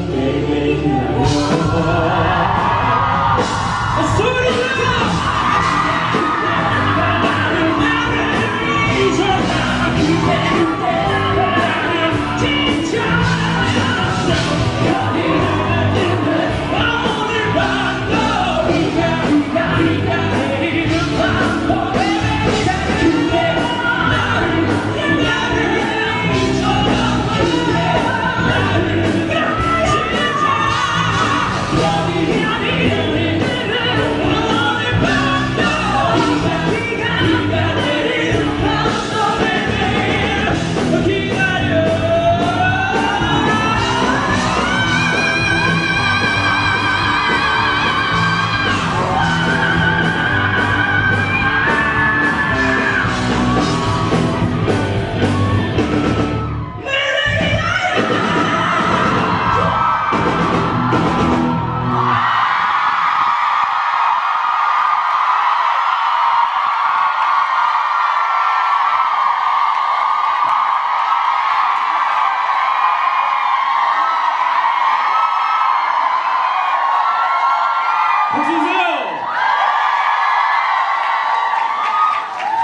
baby, now you're home.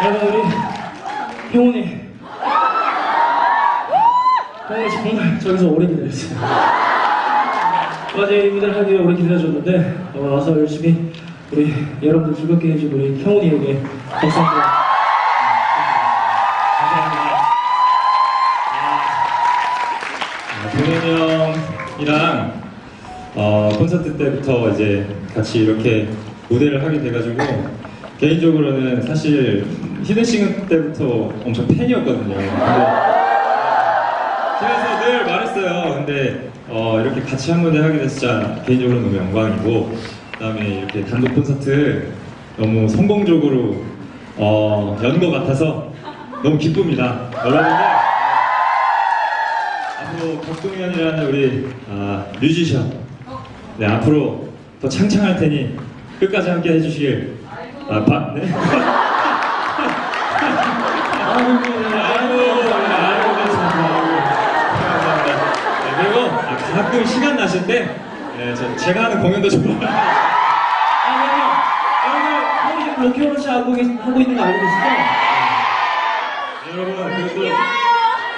여러분 우리 형훈이 형훈이 정말 저기서 오래 기다렸어요. 어제 이 무대를 하기 위해 오래 기다려줬는데 어, 와서 열심히 우리 여러분들 즐겁게 해준 우리 형훈이에게 감사합니다. 아, 동현이 형이랑 어, 콘서트 때부터 이제 같이 이렇게 무대를 하게 돼가지고 개인적으로는 사실 히든싱어 때부터 엄청 팬이었거든요. 그래서 늘 말했어요. 근데 어, 이렇게 같이 한 무대 하게 돼서 진짜 개인적으로 너무 영광이고 그다음에 이렇게 단독 콘서트 너무 성공적으로 어, 연 것 같아서 너무 기쁩니다. 여러분들 앞으로 박동현이라는 우리 아, 뮤지션 네 앞으로 더 창창할 테니 끝까지 함께 해주시길 아, 바, 네. 아이고 아이고, 아이고, 감사합니다. 감사합니다. 네, 그리고 아, 가끔 시간 나실 때 네, 저, 제가 하는 공연도 좋아요. 아니요 오늘 형이 지금 로키오로시 하고, 계시, 하고 있는 거 알고 계시죠? 여러분 그래도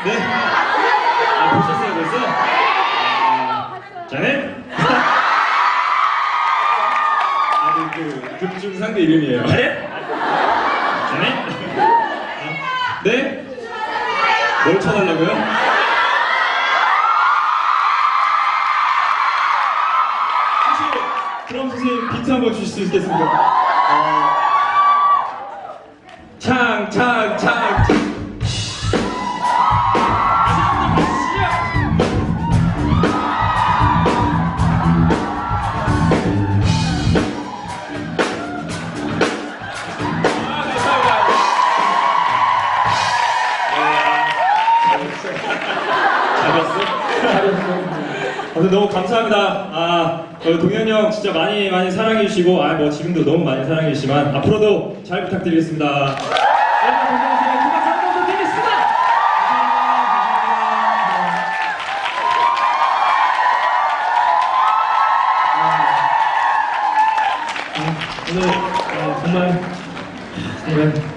네. 아, 보셨어요 벌써? 그 극중 상대 이름이에요. 자네? 자네? 아, 네? 뭘 쳐달라고요? 혹시 드럼 선생님 비트 한 번 주실 수 있겠습니까? 어, 창, 창, 창. 오늘 너무 감사합니다. 아, 어, 동현이 형 진짜 많이 많이 사랑해 주시고, 아, 뭐 지금도 너무 많이 사랑해 주시지만 앞으로도 잘 부탁드리겠습니다. 어,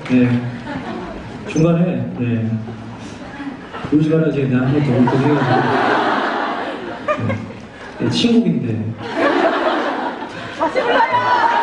네 중간에 네 요시가라 제가 한번 더 고생해가지고 네, 네, 친구인데 다시 불러요!